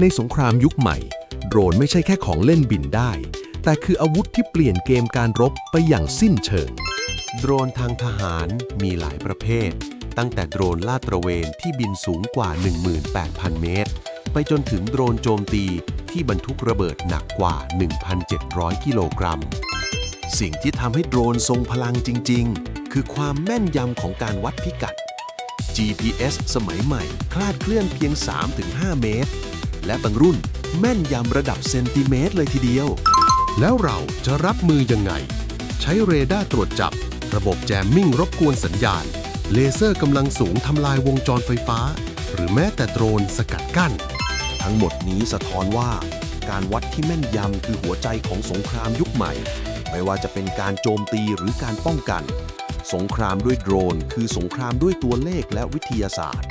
ในสงครามยุคใหม่ โดรนไม่ใช่แค่ของเล่นบินได้ แต่คืออาวุธที่เปลี่ยนเกมการรบไปอย่างสิ้นเชิง โดรนทางทหารมีหลายประเภท ตั้งแต่โดรนลาดตระเวนที่บินสูงกว่า 18,000 เมตร ไปจนถึงโดรนโจมตีที่บรรทุกระเบิดหนักกว่า 1,700 กิโลกรัม สิ่งที่ทำให้โดรนทรงพลังจริง ๆ คือความแม่นยำของการวัดพิกัด GPS สมัยใหม่คลาดเคลื่อนเพียง 3-5 เมตร และบางรุ่นแม่นยำระดับเซนติเมตรเลยทีเดียว แล้วเราจะรับมือยังไง ใช้เรดาร์ตรวจจับ ระบบแจมมิ่งรบกวนสัญญาณ เลเซอร์กำลังสูงทำลายวงจรไฟฟ้า หรือแม้แต่โดรนสกัดกั้น ทั้งหมดนี้สะท้อนว่า การวัดที่แม่นยำคือหัวใจของสงครามยุคใหม่ ไม่ว่าจะเป็นการโจมตีหรือการป้องกัน สงครามด้วยโดรน คือสงครามด้วยตัวเลขและวิทยาศาสตร์